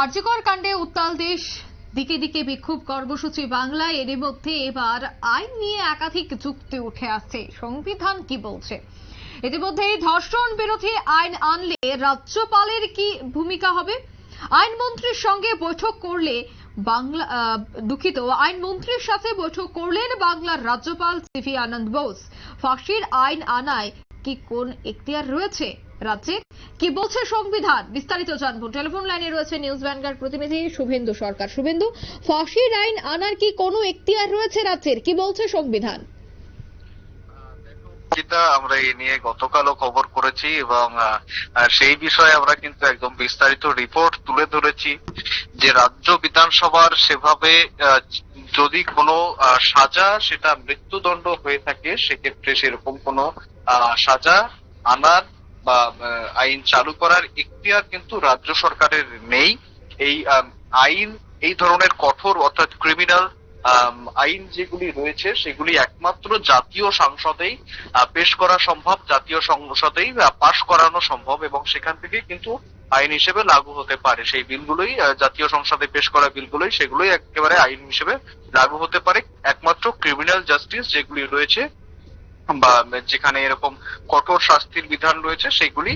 আর্যকর কাণ্ডে উত্তাল দেশ। দিকে দিকে বিক্ষোভ কর্মসূচি বাংলায় এর মধ্যে এবার আইন নিয়ে একাধিক যুক্তি উঠে আসছে। সংবিধান কি বলছে? ইতিমধ্যে ধর্ষণ বিরোধী আইন আনলে রাজ্যপালের কি ভূমিকা হবে? আইনমন্ত্রীর সঙ্গে বৈঠক করলে বাংলা দুঃখিত, আইনমন্ত্রীর সাথে বৈঠক করলেন বাংলার রাজ্যপাল সিভি আনন্দ বোস। ফাঁসির আইন আনায় কি কোন এখতিয়ার রয়েছে রাজ্যে? কি বলছে সংবিধান? বিস্তারিত জানব। টেলিফোন লাইনে রয়েছে নিউজ ব্যাংকার প্রতিনিধি শুভেন্দু সরকার। শুভেন্দু, ফাঁসির আইন আনার কি কোনো এখতিয়ার রয়েছে রাজ্যের? কি বলছে সংবিধান? যেটা আমরা এই নিয়ে গতকালও খবর করেছি এবং সেই বিষয়ে আমরা কিন্তু একদম বিস্তারিত রিপোর্ট তুলে ধরেছি যে রাজ্য বিধানসভার সেভাবে যদি কোনো সাজা সেটা মৃত্যুদণ্ড হয়ে থাকে, সেক্ষেত্রে সেরকম কোনো সাজা আনার বা আইন চালু করার এখতিয়ার কিন্তু রাজ্য সরকারের নেই। এই আইন এই ধরনের কঠোর অর্থাৎ ক্রিমিনাল আইন যেগুলি রয়েছে সেগুলি একমাত্র জাতীয় সংসদেই পেশ করা সম্ভব, জাতীয় সংসদেই পাশ করানো সম্ভব এবং সেখান থেকে কিন্তু আইন হিসেবে লাগু হতে পারে। সেই বিলগুলোই জাতীয় সংসদে পেশ করা বিলগুলোই সেগুলোই একেবারে আইন হিসেবে লাগু হতে পারে। একমাত্র ক্রিমিনাল জাস্টিস যেগুলি রয়েছে বা যেখানে এরকম কঠোর শাস্তির বিধান রয়েছে সেগুলি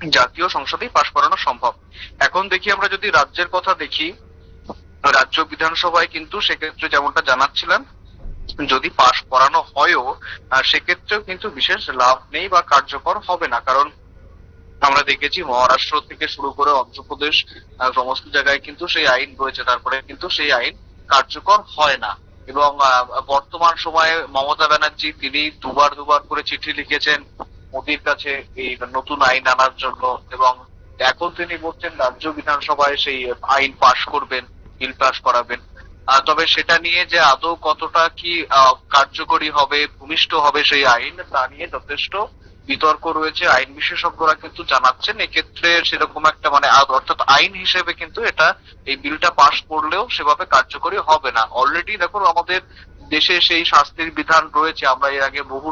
জাতীয় সংসদেই পাশ করানো সম্ভব। এখন দেখি আমরা যদি রাজ্যের কথা দেখি রাজ্য বিধানসভায় কিন্তু সেক্ষেত্রে যেমনটা জানাচ্ছিলেন, যদি পাশ করানো হয়ও সেক্ষেত্রেও কিন্তু বিশেষ লাভ নেই বা কার্যকর হবে না। কারণ আমরা দেখেছি মহারাষ্ট্র থেকে শুরু করে অন্ধ্রপ্রদেশ সমস্ত জায়গায় কিন্তু সেই আইন রয়েছে। তারপরে কিন্তু সেই আইন কার্যকর হয় না। এবং বর্তমান সময়ে মমতা ব্যানার্জি তিনি দুবার দুবার করে চিঠি লিখেছেন মোদির কাছে এই নতুন আইন আনার জন্য। এবং এখন তিনি বলছেন, রাজ্য বিধানসভায় সেই আইন পাশ করবেন। বিল পাশ করাবেন। তবে সেটা নিয়ে যে আদৌ কতটা কি কার্যকরী হবে, ভূমিষ্ঠ হবে সেই আইন, তা নিয়ে যথেষ্ট বিতর্ক রয়েছে। আইন বিশেষজ্ঞরা কিন্তু জানাচ্ছেন, এক্ষেত্রে সেরকম একটা মানে অর্থাৎ আইন হিসেবে কিন্তু এটা, এই বিলটা পাশ করলেও সেভাবে কার্যকরী হবে না। অলরেডি দেখো আমাদের দেশে সেই শাস্তির বিধান রয়েছে। আমরা এর আগে বহু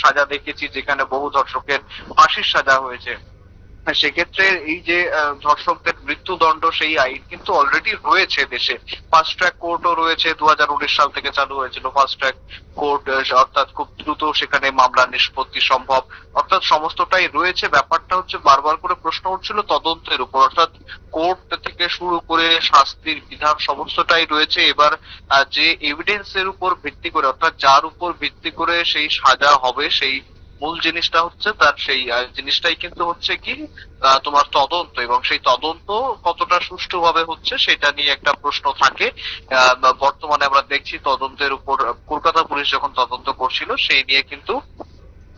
সাজা দেখেছি, যেখানে বহু ধর্ষকের ফাঁসির সাজা হয়েছে। সেক্ষেত্রে এই যে ধর্ষকদের মৃত্যুদণ্ড সেই আইন কিন্তু অলরেডি রয়েছে দেশে। ফাস্ট ট্র্যাক কোর্টও রয়েছে, দুহাজার উনিশ সাল থেকে চালু হয়েছিল ফাস্ট ট্র্যাক কোর্ট অর্থাৎ খুব দ্রুত সেখানে মামলা নিষ্পত্তি সম্ভব। অর্থাৎ সমস্তটাই রয়েছে। ব্যাপারটা হচ্ছে বারবার করে প্রশ্ন উঠছিল তদন্তের উপর। অর্থাৎ কোর্ট থেকে শুরু করে শাস্তির বিধান সমস্তটাই রয়েছে। এবার যে এভিডেন্স এর উপর ভিত্তি করে, অর্থাৎ যার উপর ভিত্তি করে সেই সাজা হবে, সেই মূল জিনিসটা হচ্ছে তার সেই জিনিসটাই কিন্তু হচ্ছে কি তোমার তদন্ত, এবং সেই তদন্ত কতটা সুষ্ঠুভাবে হচ্ছে সেটা নিয়ে একটা প্রশ্ন থাকে। বর্তমানে আমরা দেখছি তদন্তের উপর, কলকাতা পুলিশ যখন তদন্ত করছিল, সেই নিয়ে কিন্তু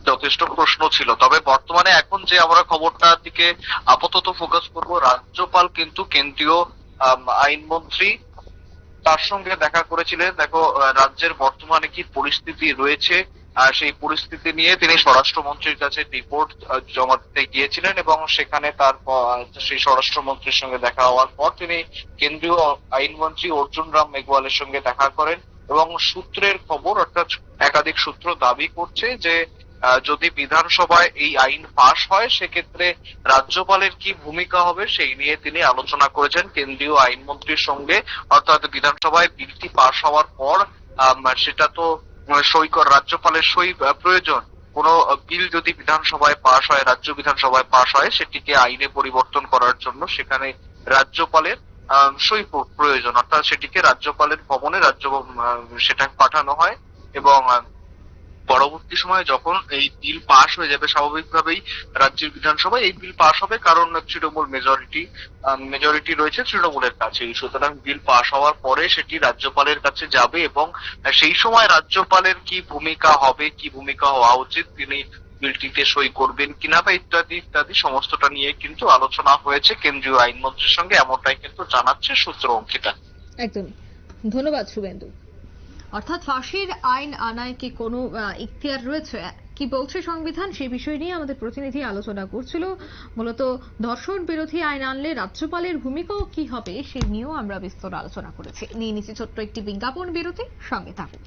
যথেষ্ট প্রশ্ন ছিল। তবে বর্তমানে এখন যে আমরা খবরটার দিকে আপাতত ফোকাস করব, রাজ্যপাল কিন্তু কেন্দ্রীয় আইনমন্ত্রী তার সঙ্গে দেখা করেছিলেন। দেখো রাজ্যের বর্তমানে কি পরিস্থিতি রয়েছে সেই পরিস্থিতি নিয়ে তিনি স্বরাষ্ট্রমন্ত্রীর কাছে রিপোর্ট জমা দিতে গিয়েছিলেন এবং সেখানে তার সেই স্বরাষ্ট্রমন্ত্রীর সঙ্গে দেখা হওয়ার পর তিনি কেন্দ্রীয় আইনমন্ত্রী অর্জুন রাম মেঘওয়ালের সঙ্গে দেখা করেন এবং সূত্রের খবর, অর্থাৎ একাধিক সূত্র দাবি করছে যে যদি বিধানসভায় এই আইন পাশ হয়, সেক্ষেত্রে রাজ্যপালের কি ভূমিকা হবে সেই নিয়ে তিনি আলোচনা করেছেন কেন্দ্রীয় আইনমন্ত্রীর সঙ্গে। অর্থাৎ বিধানসভায় বিলটি পাশ হওয়ার পর সেটা তো সই কর রাজ্যপালের সই প্রয়োজন। কোন বিল যদি বিধানসভায় পাশ হয়, রাজ্য বিধানসভায় পাশ হয়, সেটিকে আইনে পরিবর্তন করার জন্য সেখানে রাজ্যপালের সই প্র- প্রয়োজন। অর্থাৎ সেটিকে রাজ্যপালের ভবনে রাজ্য সেটা পাঠানো হয় এবং পরবর্তী সময়ে যখন এই বিল পাশ হয়ে যাবে, স্বাভাবিকভাবেই রাজ্যের বিধানসভায় এই বিল পাশ হবে, কারণ তৃণমূল মেজরিটি মেজরিটি রয়েছে তৃণমূলের কাছে। সুতরাং বিল পাশ হওয়ার পরে সেটি রাজ্যপালের কাছে যাবে এবং সেই সময় রাজ্যপালের কি ভূমিকা হবে, কি ভূমিকা হওয়া উচিত, তিনি বিলটিতে সই করবেন কিনা বা ইত্যাদি ইত্যাদি সমস্তটা নিয়ে কিন্তু আলোচনা হয়েছে কেন্দ্রীয় আইনমন্ত্রীর সঙ্গে, এমনটাই কিন্তু জানাচ্ছে সূত্র অঙ্কিতা। একদমই ধন্যবাদ শুভেন্দু। অর্থাৎ ফাঁসির আইন আনায় কি কোন ইখতিয়ার রয়েছে? কি বলছে সংবিধান? সে বিষয় নিয়ে আমাদের প্রতিনিধি আলোচনা করছিল। মূলত ধর্ষণ বিরোধী আইন আনলে রাজ্যপালের ভূমিকাও কি হবে, সে নিয়েও আমরা বিস্তর আলোচনা করেছি। নিয়ে নিচ্ছি ছোট্ট একটি বিজ্ঞাপন বিরতি। সঙ্গে থাকুন।